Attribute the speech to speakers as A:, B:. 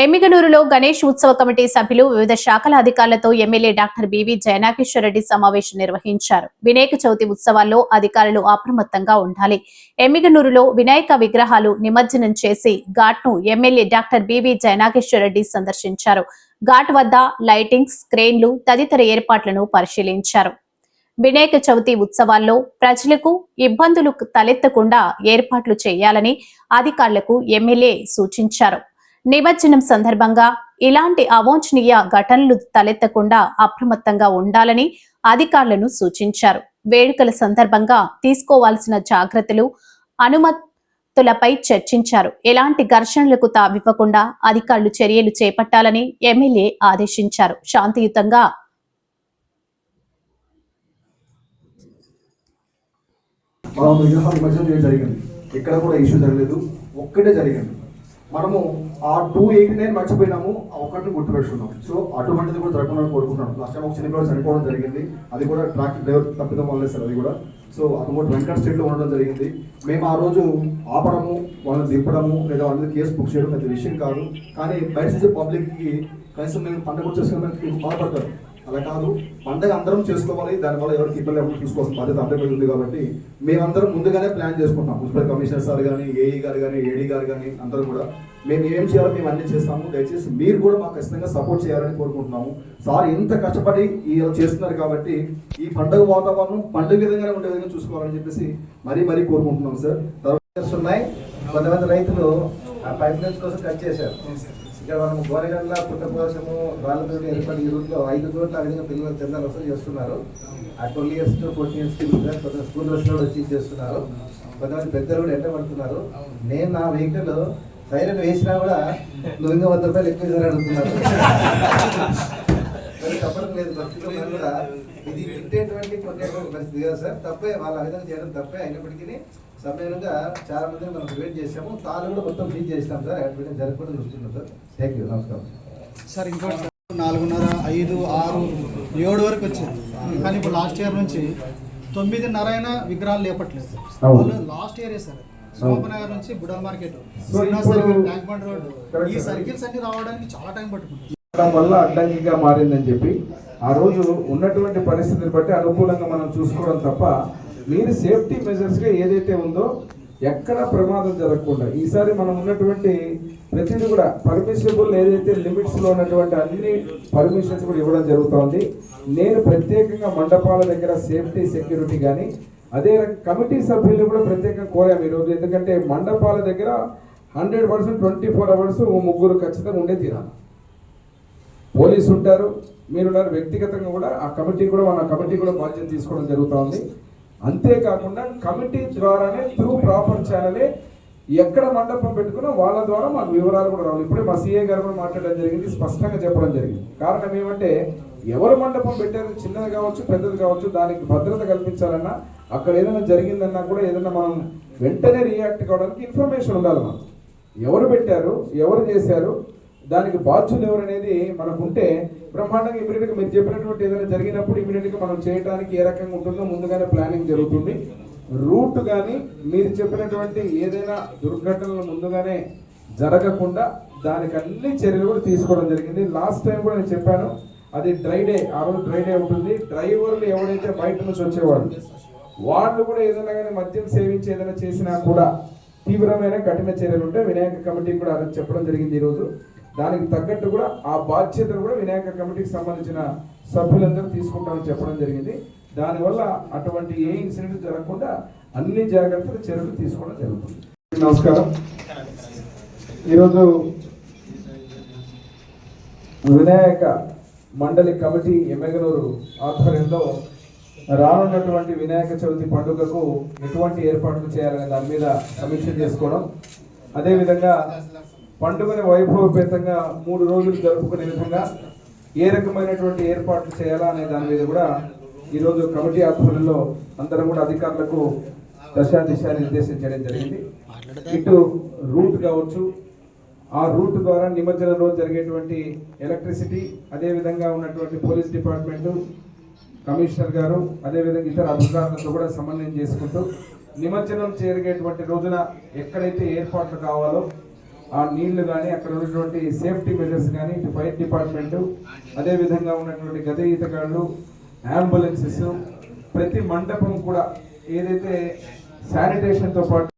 A: ఎమ్మిగనూరులో గణేష్ ఉత్సవ కమిటీ సభ్యులు వివిధ శాఖల అధికారులతో MLA doctor BV Jayanageswara Reddy సమావేశం నిర్వహించారు. వినాయక చవితి ఉత్సవాల్లో అధికారులు అప్రమత్తంగా ఉండాలి. ఎమ్మిగనూరులో వినాయక విగ్రహాలు నిమజ్జనం చేసి ఘాట్ను ఎమ్మెల్యే డాక్టర్ బివి జయనాకేశ్వర రెడ్డి సందర్శించారు. ఘాట్ వద్ద లైటింగ్స్ క్రేన్లు తదితర ఏర్పాట్లను పరిశీలించారు. వినాయక చవితి ఉత్సవాల్లో ప్రజలకు ఇబ్బందులు తలెత్తకుండా ఏర్పాట్లు చేయాలని అధికారులకు ఎమ్మెల్యే సూచించారు. నిమజ్జనం సందర్భంగా ఇలాంటి అవాంఛనీయ ఘటనలు తలెత్తకుండా అప్రమత్తంగా ఉండాలని అధికారులను సూచించారు. వేడుకల సందర్భంగా తీసుకోవాల్సిన జాగ్రత్తలు అనుమతులపై చర్చించారు. ఎలాంటి ఘర్షణలకు తావివ్వకుండా అధికారులు చర్యలు చేపట్టాలని ఎమ్మెల్యే ఆదేశించారు. శాంతియుతంగా
B: మనం జరిగింది. కూడా ఇష్యూ జరగలేదు. ఒక్కటే జరిగింది. మనము ఆ టూ ఎయిటీ నైన్ మర్చిపోయినాము ఆ గుర్తుపెట్టుకున్నాం. సో అటువంటిది కూడా జరగకుండా కోరుకుంటున్నాం. లాస్ట్ టైం ఒక చిన్న పిల్లలు చనిపోవడం జరిగింది. అది కూడా ట్రాక్ డ్రైవర్ తప్పిదం వల్లే సార్ అది కూడా. సో అతను కూడా వెంకట స్టేట్లో ఉండడం జరిగింది. మేము ఆ రోజు ఆపడము వాళ్ళని దింపడము లేదా వాళ్ళ మీద కేసు బుక్ చేయడం పెద్ద విషయం కాదు. కానీ బయట పబ్లిక్కి కనీసం మేము పండుగ చేసుకుని బాధపడతారు అలా కాదు. పండగ అందరం చేసుకోవాలి. దానివల్ల ఎవరికి ఇబ్బంది లేకుండా చూసుకోవాల్సిన బాధ్యత అందరిపై ఉంది కాబట్టి మేమందరం ముందుగానే ప్లాన్ చేసుకుంటాం. మున్సిపల్ కమిషనర్ సార్ కానీ ఏఈ గారు కానీ ఏడీ గారు కానీ అందరం కూడా. మేము ఏం చేయాలో మేము అన్ని చేస్తాము. దయచేసి మీరు కూడా మాకు ఖచ్చితంగా సపోర్ట్ చేయాలని కోరుకుంటున్నాము. సార్ ఇంత కష్టపడి ఈ చేస్తున్నారు కాబట్టి ఈ పండుగ వాతావరణం పండుగ విధంగానే ఉండే విధంగా చూసుకోవాలని చెప్పేసి మరీ మరీ కోరుకుంటున్నాం సార్. తర్వాత
C: ఉన్నాయి కొంతమంది రైతులు ఆ పైప్ లైన్స్ కోసం కట్ చేశారు. ఇక్కడ మనం గోనగండ్ల పుట్టకోసము వాళ్ళతో ఏర్పడి ఈ రూట్లో ఐదు రోజులు ఆ పిల్లలు చందాలు వసూలు చేస్తున్నారు. ఆ twelve years to fourteen years కొంత స్కూల్ బస్సులో కూడా వచ్చి చేస్తున్నారు. కొంతమంది పెద్దలు కూడా ఎంట పడుతున్నారు. నేను నా వెహికల్ సైరన్ వేసినా కూడా నువ్వు ఇంకా వంద రూపాయలు ఎక్కువ అడుగుతున్నారు. తప్పడం లేదు మనం కూడా ఇది తిట్టేటువంటి కొట్టేటువంటి పరిస్థితి. కదా సార్ తప్పే వాళ్ళ విధంగా చేయడం తప్పే అయినప్పటికీ సమయంగా చాలా మంది మనం వెయిట్ చేసాము తాను కూడా మొత్తం ఫీజ్ చేసినాం సార్. అడ్మిట్ జరగకుండా చూస్తున్నాం సార్. థ్యాంక్ యూ నమస్కారం.
D: సార్ ఇంకోటి సార్, నాలుగున్నర ఐదు ఆరు ఏడు వరకు వచ్చింది. కానీ ఇప్పుడు లాస్ట్ ఇయర్ నుంచి తొమ్మిదిన్నర అయినా విగ్రహాలు లేపట్లేదు. వాళ్ళు లాస్ట్ ఇయర్ సార్. సోమనగర్ నుంచి బుడల్ market. Srinivas circle tank bund road ఈ
B: సార్.
D: సర్కిల్స్ అన్ని రావడానికి చాలా టైం పట్టుకుంటుంది.
B: వల్ల అడ్డంకిగా మారిందని చెప్పి ఆ రోజు ఉన్నటువంటి పరిస్థితిని బట్టి అనుకూలంగా మనం చూసుకోవడం తప్ప మీరు సేఫ్టీ మెజర్స్గా ఏదైతే ఉందో ఎక్కడ ప్రమాదం జరగకుండా ఈసారి మనం ఉన్నటువంటి ప్రతిదీ కూడా పర్మిషనబుల్ ఏదైతే లిమిట్స్లో ఉన్నటువంటి అన్ని పర్మిషన్స్ కూడా ఇవ్వడం జరుగుతోంది నేను ప్రత్యేకంగా మండపాల దగ్గర సేఫ్టీ సెక్యూరిటీ కానీ అదే కమిటీ సభ్యులు కూడా ప్రత్యేకంగా కోరాము ఈరోజు. ఎందుకంటే మండపాల దగ్గర hundred percent twenty four hours ముగ్గురు ఖచ్చితంగా ఉండే తీరాలి. పోలీసు ఉంటారు మీరున్నారు. వ్యక్తిగతంగా కూడా ఆ కమిటీ కూడా మన కమిటీ కూడా బాధ్యత తీసుకోవడం జరుగుతూ ఉంది అంతేకాకుండా కమిటీ ద్వారానే త్రూ ప్రాపర్ ఛానలే ఎక్కడ మండపం పెట్టుకున్నా వాళ్ళ ద్వారా మాకు వివరాలు కూడా రావాలి. ఇప్పుడే మా సీఏ గారు కూడా మాట్లాడడం జరిగింది స్పష్టంగా చెప్పడం జరిగింది. కారణం ఏమంటే ఎవరు మండపం పెట్టారు? చిన్నది కావచ్చు పెద్దది కావచ్చు దానికి భద్రత కల్పించాలన్నా అక్కడ ఏదైనా జరిగిందన్నా కూడా ఏదైనా మనం వెంటనే రియాక్ట్ కావడానికి ఇన్ఫర్మేషన్ ఉండాలి మనం ఎవరు పెట్టారు? ఎవరు చేశారు? దానికి బాధ్యులు ఎవరు అనేది మనకు ఉంటే బ్రహ్మాండంగా ఇమీడియట్గా మీరు చెప్పినటువంటి ఏదైనా జరిగినప్పుడు ఇమీడియట్గా మనం చేయడానికి ఏ రకంగా ఉంటుందో ముందుగానే ప్లానింగ్ జరుగుతుంది. రూట్ కానీ మీరు చెప్పినటువంటి ఏదైనా దుర్ఘటనలు ముందుగానే జరగకుండా దానికి అన్ని చర్యలు కూడా తీసుకోవడం జరిగింది. లాస్ట్ టైం కూడా నేను చెప్పాను అది డ్రై డే ఆ రోజు డ్రై డే ఉంటుంది. డ్రైవర్లు ఎవరైతే బయట నుంచి వచ్చేవాళ్ళు వాళ్ళు కూడా ఏదైనా కానీ మద్యం సేవించి ఏదైనా చేసినా కూడా తీవ్రమైన కఠిన చర్యలు ఉంటే వినాయక కమిటీ కూడా అది చెప్పడం జరిగింది ఈరోజు. దానికి తగ్గట్టు కూడా ఆ బాధ్యతను కూడా వినాయక కమిటీకి సంబంధించిన సభ్యులందరూ తీసుకుంటామని చెప్పడం జరిగింది. దానివల్ల అటువంటి ఏ ఇన్సిడెంట్ జరగకుండా అన్ని జాగ్రత్తలు చర్యలు తీసుకోవడం జరుగుతుంది. నమస్కారం. ఈరోజు వినాయక మండలి కమిటీ ఎమ్మెగనూరు ఆధ్వర్యంలో రానున్నటువంటి వినాయక చవితి పండుగకు ఎటువంటి ఏర్పాట్లు చేయాలనే దాని మీద సమీక్ష చేసుకోవడం. అదేవిధంగా పండుగని వైభవపేతంగా మూడు రోజులు జరుపుకునే విధంగా ఏ రకమైనటువంటి ఏర్పాట్లు చేయాలా అనే దాని మీద కూడా ఈరోజు కమిటీ ఆధ్వర్యంలో అందరం కూడా అధికారులకు దశా దిశ నిర్దేశించడం జరిగింది. ఇటు రూట్ కావచ్చు ఆ రూట్ ద్వారా నిమజ్జనం రోజు జరిగేటువంటి ఎలక్ట్రిసిటీ అదేవిధంగా ఉన్నటువంటి పోలీస్ డిపార్ట్మెంటు కమిషనర్ గారు అదేవిధంగా ఇతర అధికారులతో కూడా సమన్వయం చేసుకుంటూ నిమజ్జనం జరిగేటువంటి రోజున ఎక్కడైతే ఏర్పాట్లు కావాలో ఆ నీళ్ళు కానీ అక్కడ ఉన్నటువంటి సేఫ్టీ మెజర్స్ కానీ ఇటు ఫైర్ డిపార్ట్మెంట్ అదే విధంగా ఉన్నటువంటి గత ఈతగాళ్ళు అంబులెన్సెస్ ప్రతి మండపం కూడా ఏదైతే శానిటేషన్తో పాటు